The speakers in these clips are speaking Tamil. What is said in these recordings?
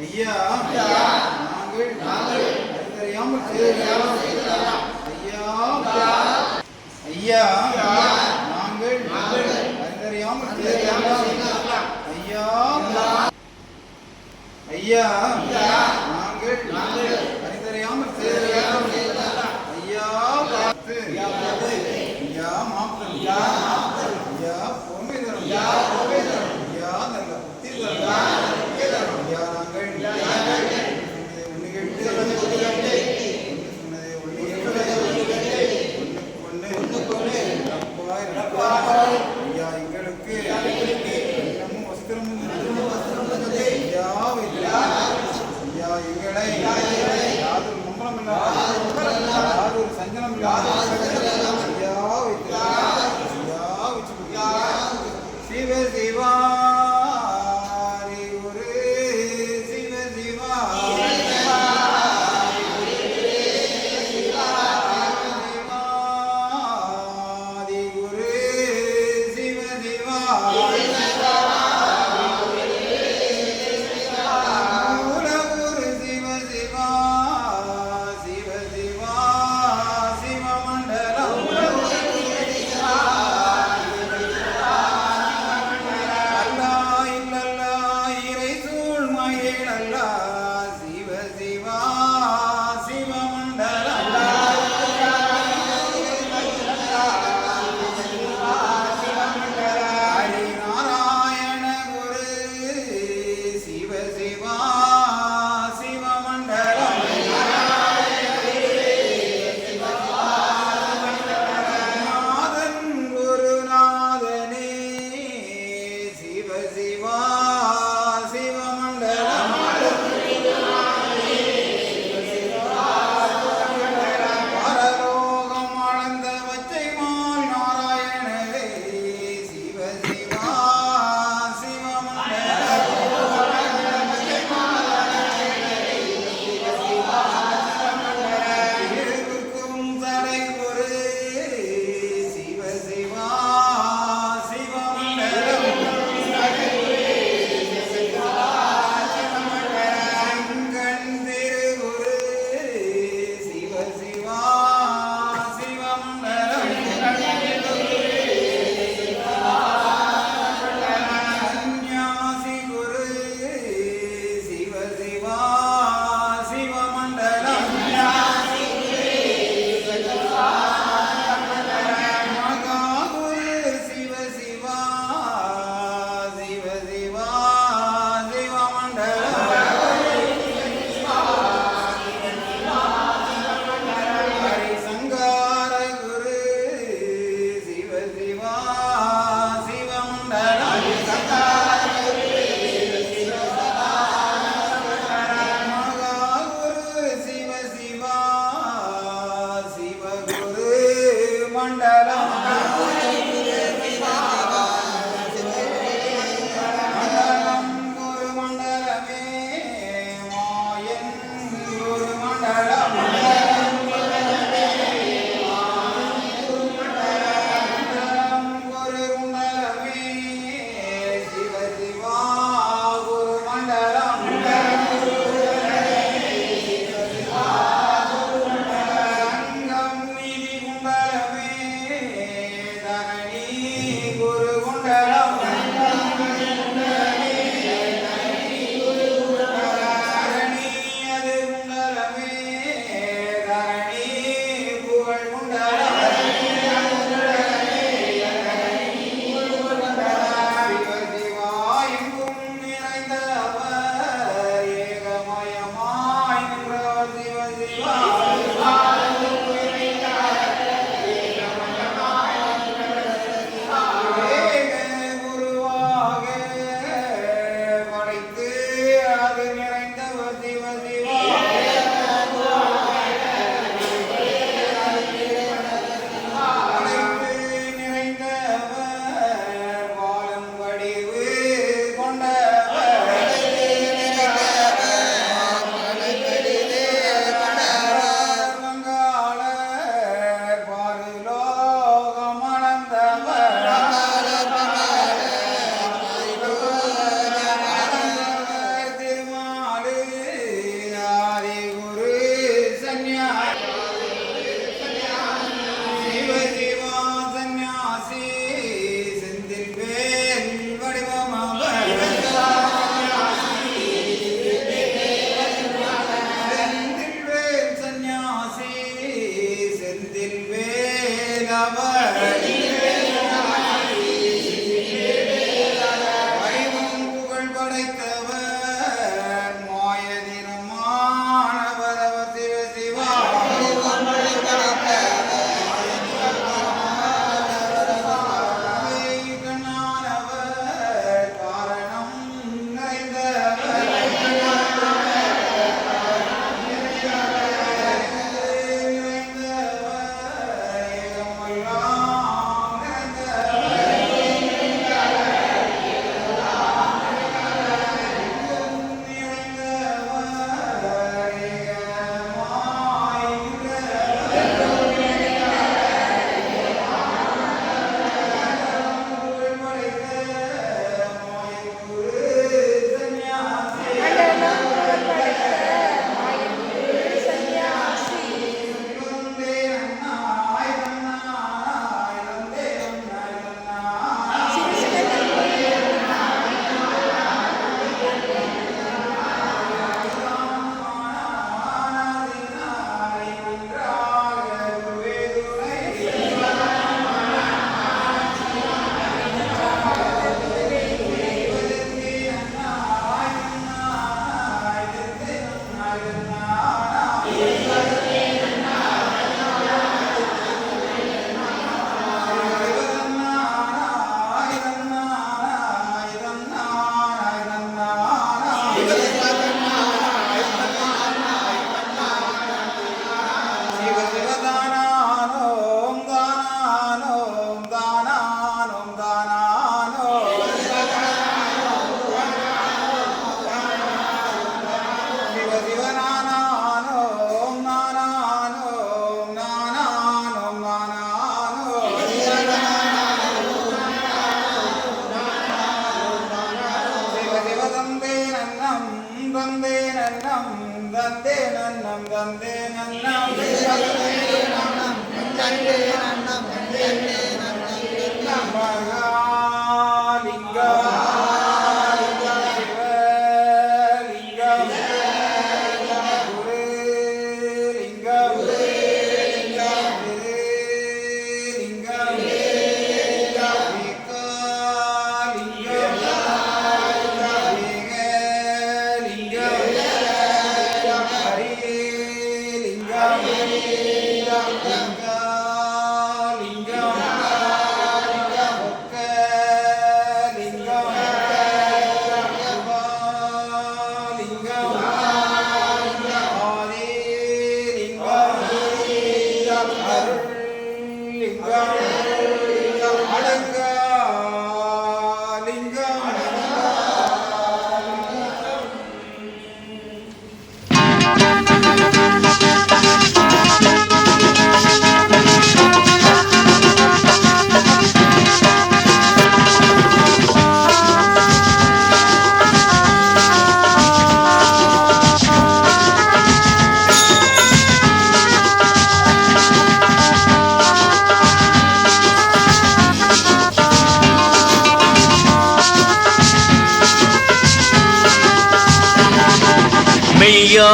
ஐயா நாங்கள் நாங்கள் அறிந்தறியாமல் செய்தறியாமல் செய்தலாம் ஐயா ஐயா நாங்கள் நாங்கள் அறிந்தறியாமல் செய்தறியாமல் செய்தலாம் ஐயா ஐயா நாங்கள் நாங்கள் அறிந்தறியாமல் செய்தறியாமல் செய்தலாம் ஐயா ஐயா மாப்பிள்ளை 아, like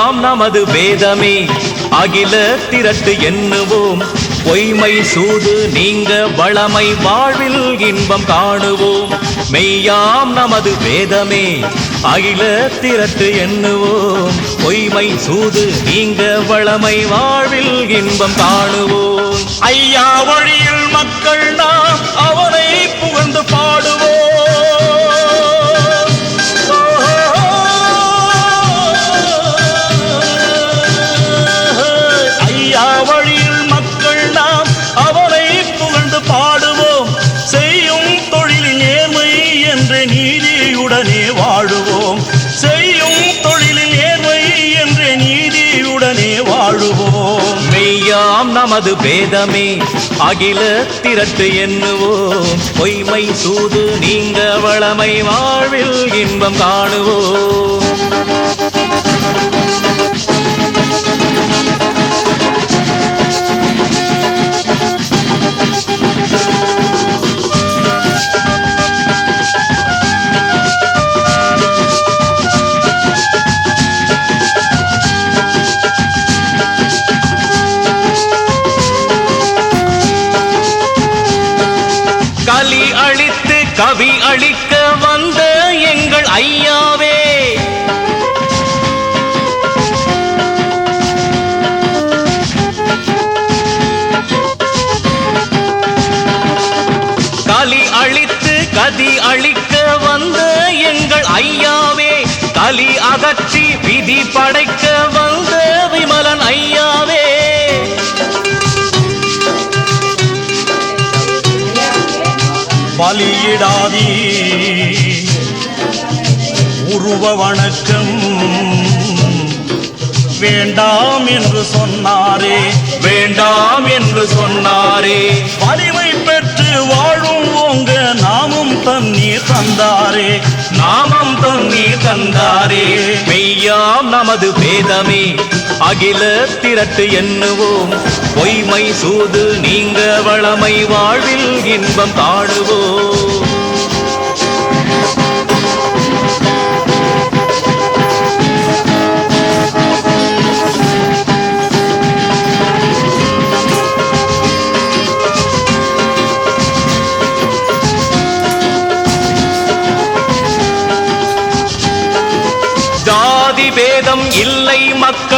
மெய்யாம் நமது வேதமே. அகில திரட்டு எண்ணுவோம். பொய்மை சூது நீங்க வளமை வாழ்வில் இன்பம் காணுவோம். மெய்யாம் நமது வேதமே. அகில திரட்டு எண்ணுவோம். பொய்மை சூது நீங்க வளமை வாழ்வில் இன்பம் காணுவோம். ஐயா வழியில் மக்கள் நாம் அவனை புகழ்ந்து பாடுவோம். அது பேதமே. அகில திரட்டு எண்ணுவோம். பொய்மை சூது நீங்க வளமை வாழ்வில் இன்பம் காணுவோம். ஐயாவே கலி அகற்றி விதி படைக்க வந்த விமலன் ஐயாவே. பலியிடாதீ. உருவ வணக்கம். வேண்டாம் என்று சொன்னாரே. வேண்டாம் என்று சொன்னாரே. வலிமை பெற்று வாழும் உங்கள் நாமும் தண்ணீர் தந்தாரே. நாமம் தண்ணீர் தந்தாரே. மெய்யாம் நமது வேதமே அகில திரட்டு எண்ணுவோம். பொய்மை சூது நீங்க வளமை வாழ்வில் இன்பம் காணுவோம்.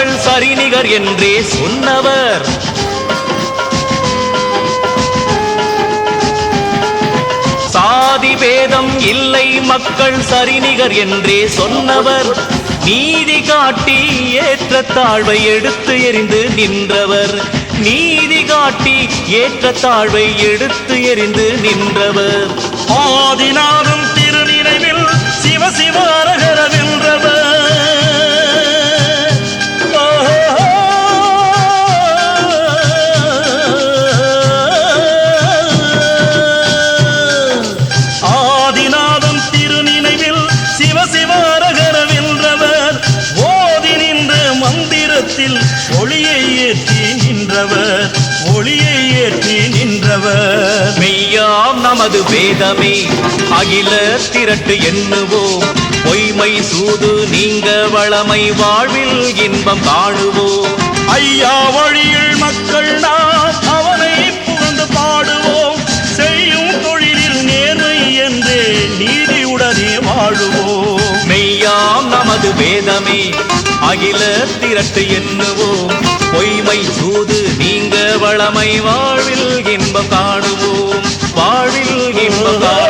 அவள் சரிநிகர் என்றே சொன்னவர். சாதி பேதம் இல்லை மக்கள் சரிநிகர் என்றே சொன்னவர். நீதி காட்டி ஏற்ற தாழ்வை எடுத்து எறிந்து நின்றவர். நீதி காட்டி ஏற்ற தாழ்வை எடுத்து எறிந்து நின்றவர். ஆதினாரும் திருநினைவில் சிவ சிவ அரகரவென்றவர் வேதமே அகில திரட்டு எண்ணுவோம் பொய்மை சூது நீங்க வளமை வாழ்வில் இன்பம் காணுவோம் ஐயா வழியில் மக்கள் நாம் அவனை புகழ்ந்து பாடுவோம். செய்யும் தொழிலில் நேர்மை என்றே நீதியுடனே வாழுவோம். மெய்யாம் நமது வேதமே அகில திரட்டு எண்ணுவோம் பொய்மை சூது நீங்க வளமை வாழ்வில் இன்பம் காணுவோம். Love.